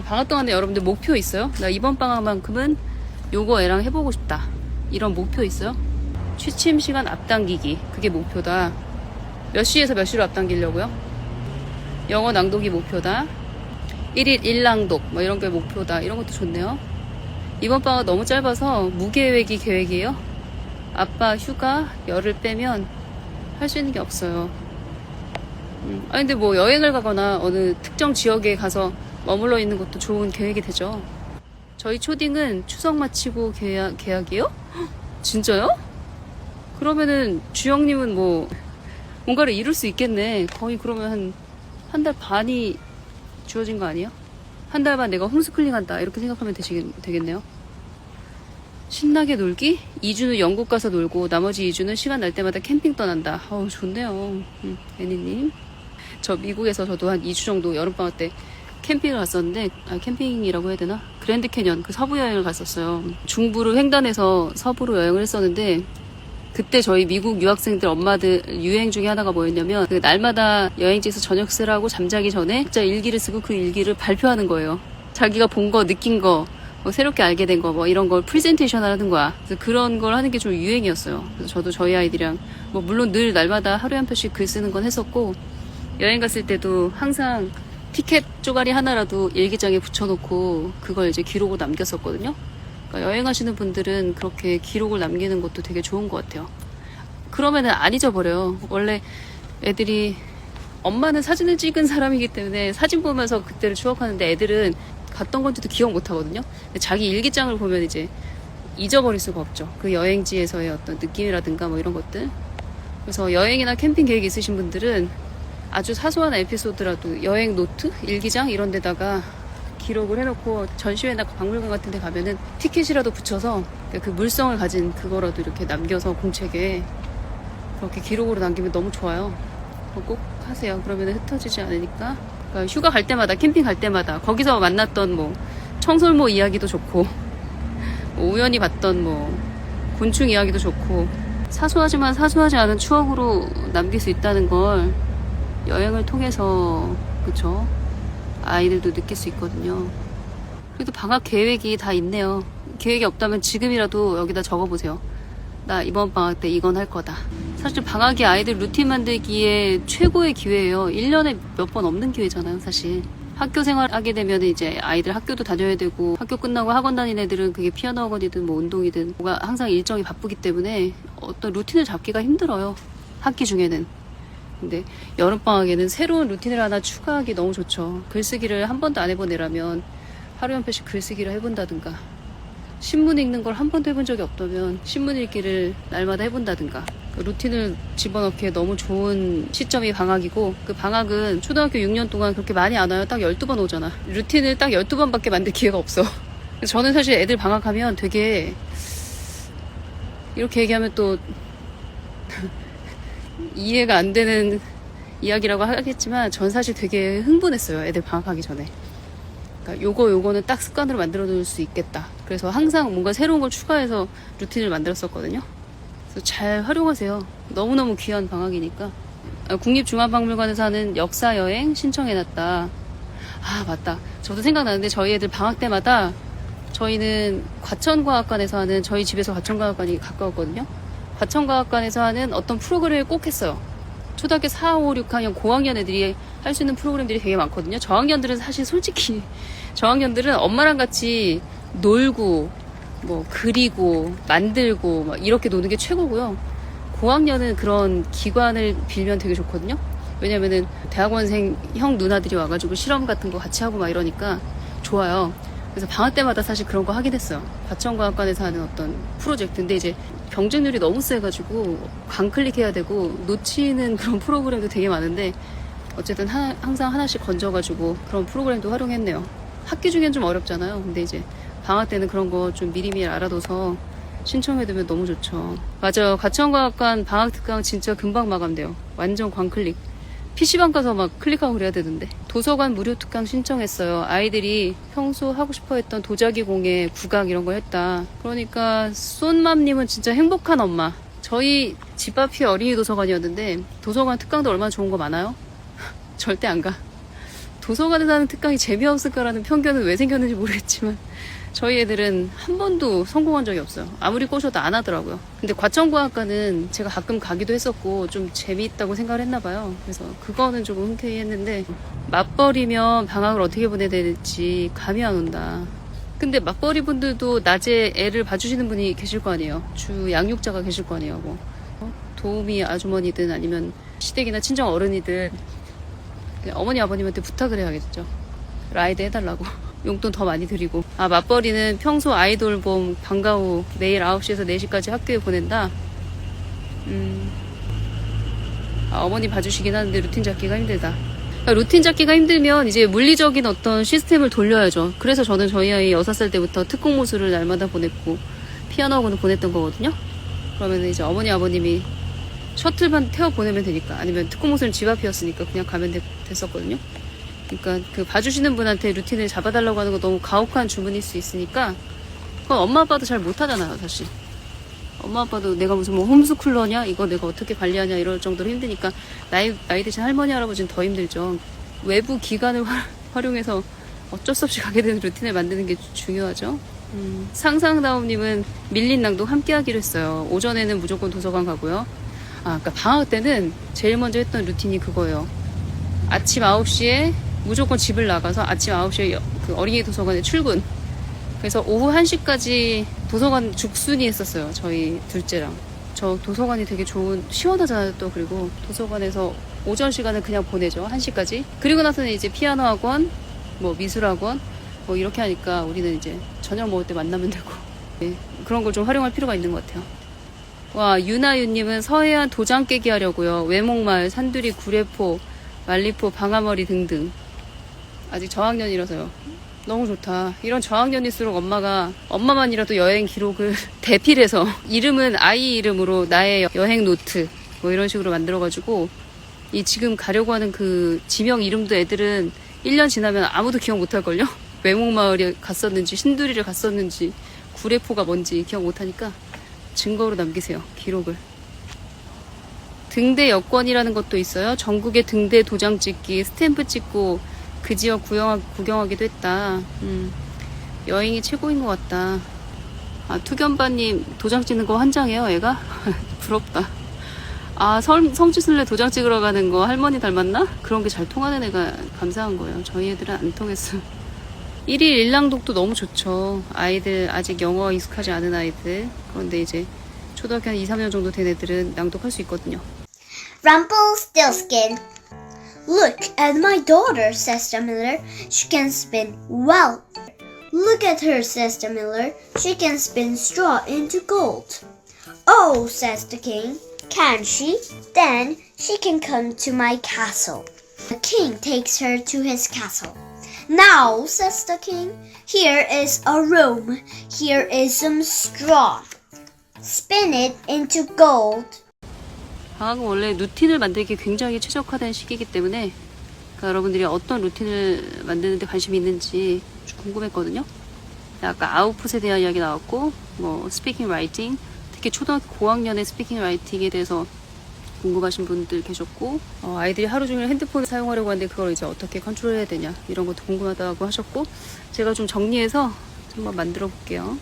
방학 동안에 여러분들 목표 있어요? 나 이번 방학만큼은 요거 애랑 해보고 싶다. 이런 목표 있어요? 취침 시간 앞당기기. 그게 목표다. 몇 시에서 몇 시로 앞당기려고요? 영어 낭독이 목표다. 1일 1낭독. 뭐 이런 게 목표다. 이런 것도 좋네요. 이번 방학 너무 짧아서 무계획이 계획이에요. 아빠 휴가 열을 빼면 할 수 있는 게 없어요. 음, 아니 근데 뭐 여행을 가거나 어느 특정 지역에 가서 머물러 있는 것도 좋은 계획이 되죠. 저희 초딩은 추석 마치고 계약, 계약이에요? 헉, 진짜요? 그러면은 주영님은 뭐 뭔가를 이룰 수 있겠네. 거의 그러면 한 한 달 반이 주어진 거 아니에요? 한달 반 내가 홈스쿨링 한다 이렇게 생각하면 되시, 되겠네요. 신나게 놀기? 2주는 영국 가서 놀고 나머지 2주는 시간 날 때마다 캠핑 떠난다. 어우 좋네요. 음, 애니님. 저 미국에서 저도 한 2주 정도 여름방학 때 캠핑을 갔었는데 아, 캠핑이라고 해야 되나? 그랜드 캐년 그 서부 여행을 갔었어요. 중부를 횡단해서 서부로 여행을 했었는데 그때 저희 미국 유학생들 엄마들 유행 중에 하나가 뭐였냐면 그 날마다 여행지에서 저녁 쓰라고 잠자기 전에 진짜 일기를 쓰고 그 일기를 발표하는 거예요. 자기가 본 거, 느낀 거, 뭐 새롭게 알게 된 거, 뭐 이런 걸 프레젠테이션을 하는 거야. 그래서 그런 걸 하는 게 좀 유행이었어요. 그래서 저도 저희 아이들이랑 뭐 물론 늘 날마다 하루에 한 편씩 글 쓰는 건 했었고 여행 갔을 때도 항상 티켓 쪼가리 하나라도 일기장에 붙여놓고 그걸 이제 기록으로 남겼었거든요. 그러니까 여행하시는 분들은 그렇게 기록을 남기는 것도 되게 좋은 것 같아요. 그러면은 안 잊어버려요. 원래 애들이 엄마는 사진을 찍은 사람이기 때문에 사진 보면서 그때를 추억하는데 애들은 갔던 건지도 기억 못 하거든요. 자기 일기장을 보면 이제 잊어버릴 수가 없죠. 그 여행지에서의 어떤 느낌이라든가 뭐 이런 것들. 그래서 여행이나 캠핑 계획 있으신 분들은 아주 사소한 에피소드라도 여행 노트, 일기장 이런 데다가 기록을 해놓고 전시회나 박물관 같은 데 가면은 티켓이라도 붙여서 그 물성을 가진 그거라도 이렇게 남겨서 공책에 그렇게 기록으로 남기면 너무 좋아요. 꼭 하세요. 그러면 흩어지지 않으니까. 그러니까 휴가 갈 때마다, 캠핑 갈 때마다 거기서 만났던 뭐 청설모 이야기도 좋고 뭐 우연히 봤던 뭐 곤충 이야기도 좋고 사소하지만 사소하지 않은 추억으로 남길 수 있다는 걸 여행을 통해서 그쵸 아이들도 느낄 수 있거든요. 그래도 방학 계획이 다 있네요. 계획이 없다면 지금이라도 여기다 적어보세요. 나 이번 방학 때 이건 할 거다. 사실 방학이 아이들 루틴 만들기에 최고의 기회예요. 1년에 몇 번 없는 기회잖아요, 사실. 학교 생활하게 되면 이제 아이들 학교도 다녀야 되고 학교 끝나고 학원 다니는 애들은 그게 피아노 학원이든 뭐 운동이든 뭐가 항상 일정이 바쁘기 때문에 어떤 루틴을 잡기가 힘들어요. 학기 중에는. 근데 여름방학에는 새로운 루틴을 하나 추가하기 너무 좋죠. 글쓰기를 한 번도 안 해본 애라면 하루에 한 편씩 글쓰기를 해본다든가 신문 읽는 걸 한 번도 해본 적이 없다면 신문 읽기를 날마다 해본다든가 그 루틴을 집어넣기에 너무 좋은 시점이 방학이고 그 방학은 초등학교 6년 동안 그렇게 많이 안 와요. 딱 12번 오잖아. 루틴을 딱 12번밖에 만들 기회가 없어. 저는 사실 애들 방학하면 되게 이렇게 얘기하면 또 이해가 안 되는 이야기라고 하겠지만 전 사실 되게 흥분했어요. 애들 방학하기 전에. 그러니까 요거 요거는 딱 습관으로 만들어 놓을 수 있겠다. 그래서 항상 뭔가 새로운 걸 추가해서 루틴을 만들었었거든요. 그래서 잘 활용하세요. 너무너무 귀한 방학이니까. 아, 국립중앙박물관에서 하는 역사 여행 신청해놨다. 아 맞다. 저도 생각나는데 저희 애들 방학 때마다 저희는 과천과학관에서 하는 저희 집에서 과천과학관이 가까웠거든요. 과천과학관에서 하는 어떤 프로그램을 꼭 했어요. 초등학교 4, 5, 6학년 고학년 애들이 할 수 있는 프로그램들이 되게 많거든요. 저학년들은 사실 솔직히 저학년들은 엄마랑 같이 놀고 뭐 그리고 만들고 막 이렇게 노는 게 최고고요. 고학년은 그런 기관을 빌면 되게 좋거든요. 왜냐면은 대학원생 형 누나들이 와가지고 실험 같은 거 같이 하고 막 이러니까 좋아요. 그래서 방학 때마다 사실 그런 거 하긴 했어요. 과천과학관에서 하는 어떤 프로젝트인데 이제 경쟁률이 너무 세가지고 광클릭해야 되고 놓치는 그런 프로그램도 되게 많은데 어쨌든 하- 항상 하나씩 건져가지고 그런 프로그램도 활용했네요. 학기 중엔 좀 어렵잖아요. 근데 이제 방학 때는 그런 거 좀 미리미리 알아둬서 신청해두면 너무 좋죠. 맞아요. 과천과학관 방학 특강 진짜 금방 마감돼요. 완전 광클릭. PC방 가서 막 클릭하고 그래야 되는데. 도서관 무료 특강 신청했어요. 아이들이 평소 하고 싶어 했던 도자기 공예, 국악 이런 거 했다. 그러니까 쏜맘님은 진짜 행복한 엄마. 저희 집 앞이 어린이 도서관이었는데 도서관 특강도 얼마나 좋은 거 많아요? 절대 안 가. 도서관에서 하는 특강이 재미없을까라는 편견은 왜 생겼는지 모르겠지만 저희 애들은 한 번도 성공한 적이 없어요. 아무리 꼬셔도 안 하더라고요. 근데 과천과학과는 제가 가끔 가기도 했었고 좀 재미있다고 생각을 했나 봐요. 그래서 그거는 조금 흔쾌히 했는데 맞벌이면 방학을 어떻게 보내야 될지 감이 안 온다. 근데 맞벌이 분들도 낮에 애를 봐주시는 분이 계실 거 아니에요. 주 양육자가 계실 거 아니에요. 뭐 어? 도우미 아주머니든 아니면 시댁이나 친정 어른이든 어머니 아버님한테 부탁을 해야겠죠. 라이드 해달라고. 용돈 더 많이 드리고. 아, 맞벌이는 평소 아이돌봄 방과 후 매일 9시에서 4시까지 학교에 보낸다? 음. 아, 어머니 봐주시긴 하는데 루틴 잡기가 힘들다. 그러니까 루틴 잡기가 힘들면 이제 물리적인 어떤 시스템을 돌려야죠. 그래서 저는 저희 아이 6살 때부터 특공모술을 날마다 보냈고, 피아노 학원을 보냈던 거거든요. 그러면 이제 어머니 아버님이 셔틀만 태워 보내면 되니까 아니면 특공모술은 집 앞이었으니까 그냥 가면 되- 됐었거든요. 그러니까 그 봐주시는 분한테 루틴을 잡아달라고 하는 거 너무 가혹한 주문일 수 있으니까 그건 엄마 아빠도 잘 못하잖아요 사실. 엄마 아빠도 내가 무슨 뭐 홈스쿨러냐 이거 내가 어떻게 관리하냐 이럴 정도로 힘드니까 나이 나이 드신 할머니 할아버지는 더 힘들죠. 외부 기관을 화- 활용해서 어쩔 수 없이 가게 되는 루틴을 만드는 게 주- 중요하죠. 음, 상상다움님은 밀린 낭독 함께 하기로 했어요. 오전에는 무조건 도서관 가고요. 아, 그러니까 방학 때는 제일 먼저 했던 루틴이 그거예요. 아침 9시에 무조건 집을 나가서 아침 9시에 여- 그 어린이 도서관에 출근. 그래서 오후 1시까지 도서관 죽순이 했었어요. 저희 둘째랑. 저 도서관이 되게 좋은, 시원하잖아요. 또 그리고 도서관에서 오전 시간을 그냥 보내죠. 1시까지. 그리고 나서는 이제 피아노 학원, 뭐 미술 학원, 뭐 이렇게 하니까 우리는 이제 저녁 먹을 때 만나면 되고. 네, 그런 걸 좀 활용할 필요가 있는 것 같아요. 와, 유나유님은 서해안 도장 깨기 하려고요. 외목마을, 산두리, 구례포, 말리포, 방아머리 등등. 아직 저학년이라서요. 너무 좋다. 이런 저학년일수록 엄마가 엄마만이라도 여행 기록을 대필해서 이름은 아이 이름으로 나의 여행 노트 뭐 이런 식으로 만들어가지고 이 지금 가려고 하는 그 지명 이름도 애들은 1년 지나면 아무도 기억 못할걸요? 외목마을에 갔었는지 신두리를 갔었는지 구례포가 뭔지 기억 못하니까 증거로 남기세요. 기록을. 등대 여권이라는 것도 있어요. 전국에 등대 도장 찍기, 스탬프 찍고 그 지역 구경하, 구경하기도 했다. 음, 여행이 최고인 것 같다. 아, 투견바님 도장 찍는 거 환장해요, 애가? 부럽다. 아, 성, 성지순례 도장 찍으러 가는 거 할머니 닮았나? 그런 게 잘 통하는 애가 감사한 거예요. 저희 애들은 안 통했어요. 1일 일랑독도 너무 좋죠. 아이들, 아직 영어 익숙하지 않은 아이들. 그런데 이제 초등학교 한 2, 3년 정도 된 애들은 낭독할 수 있거든요. Rumpelstiltskin. Look at my daughter, says the miller. She can spin well. Look at her, says the miller. She can spin straw into gold. Oh, says the king. Can she? Then she can come to my castle. The king takes her to his castle. Now, says the king, here is a room. Here is some straw. Spin it into gold. 방학은 원래 루틴을 만들기 굉장히 최적화된 시기이기 때문에 그러니까 여러분들이 어떤 루틴을 만드는데 관심이 있는지 좀 궁금했거든요. 아까 아웃풋에 대한 이야기 나왔고 뭐 스피킹 라이팅 특히 초등학교 고학년의 스피킹 라이팅에 대해서 궁금하신 분들 계셨고 어, 아이들이 하루 종일 핸드폰을 사용하려고 하는데 그걸 이제 어떻게 컨트롤해야 되냐 이런 것도 궁금하다고 하셨고 제가 좀 정리해서 한번 만들어 볼게요.